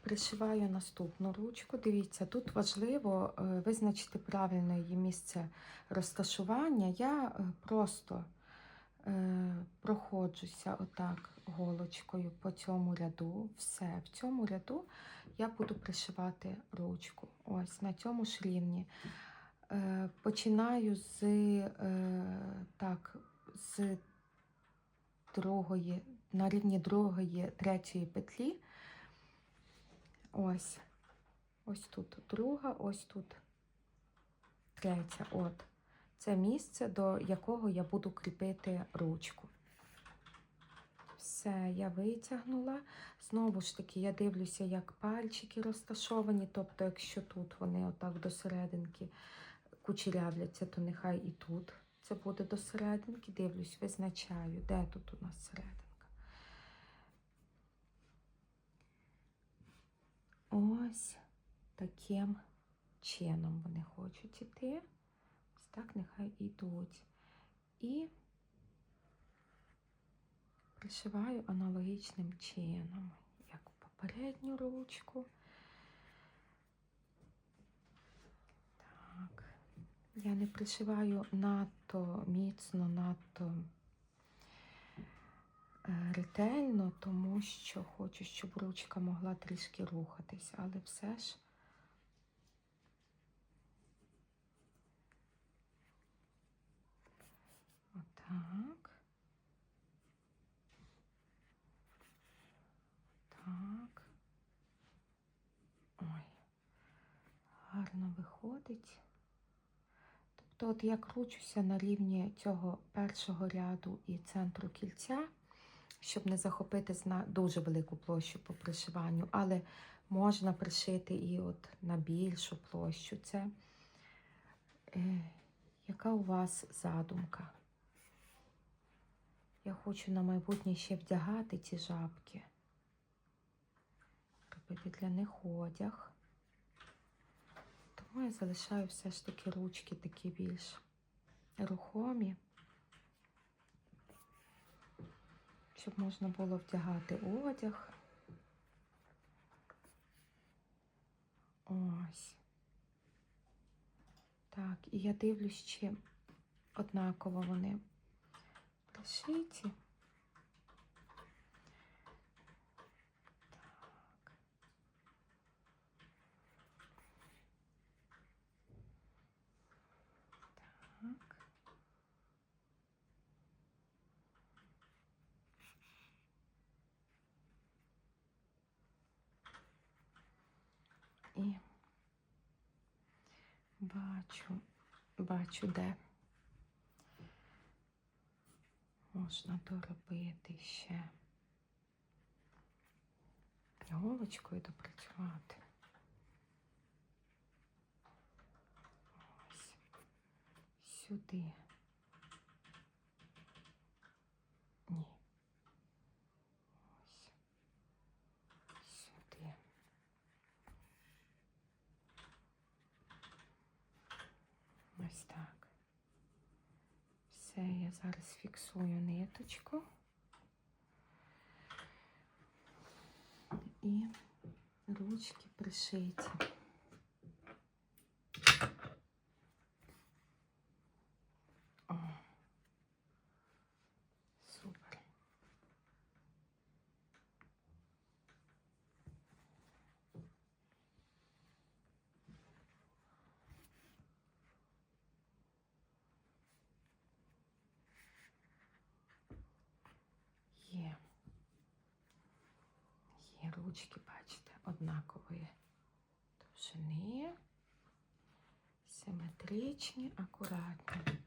Пришиваю наступну ручку. Дивіться, тут важливо е, визначити правильне її місце розташування. Я е, просто е, проходжуся отак голочкою по цьому ряду. Все, в цьому ряду я буду пришивати ручку. Ось на цьому ж рівні. Починаю з, так, з другої, на рівні другої, третьої петлі. Ось. Ось тут друга, ось тут третя. От. Це місце, до якого я буду кріпити ручку. Все, я витягнула. Знову ж таки, я дивлюся, як пальчики розташовані. Тобто, якщо тут вони отак до серединки кучерявляться, то нехай і тут це буде до серединки. Дивлюсь, визначаю, де тут у нас серединка. Ось таким чином вони хочуть іти. Ось так нехай йдуть. І пришиваю аналогічним чином, як попередню ручку. Так. Я не пришиваю надто міцно, надто ретельно, тому що хочу, щоб ручка могла трішки рухатись, але все ж отак. Так. Ой, гарно виходить. Тобто, от я кручуся на рівні цього першого ряду і центру кільця, щоб не захопити зна- дуже велику площу по пришиванню, але можна пришити і от на більшу площу. Це е, яка у вас задумка? Я хочу на майбутнє ще вдягати ці жабки, робити для них одяг. Тому я залишаю все ж таки ручки такі більш рухомі, щоб можна було вдягати одяг. Ось. Так, і я дивлюсь, чи однаково вони пришиті. Бачу, бачу, де можна доробити ще голочкою допрацювати. Ось сюди. Ні. Ось. Сюди. Ось так. Все, я зараз фіксую ниточку. І ручки пришиті. Ручки, бачите, однакової довжини, симетричні, акуратні.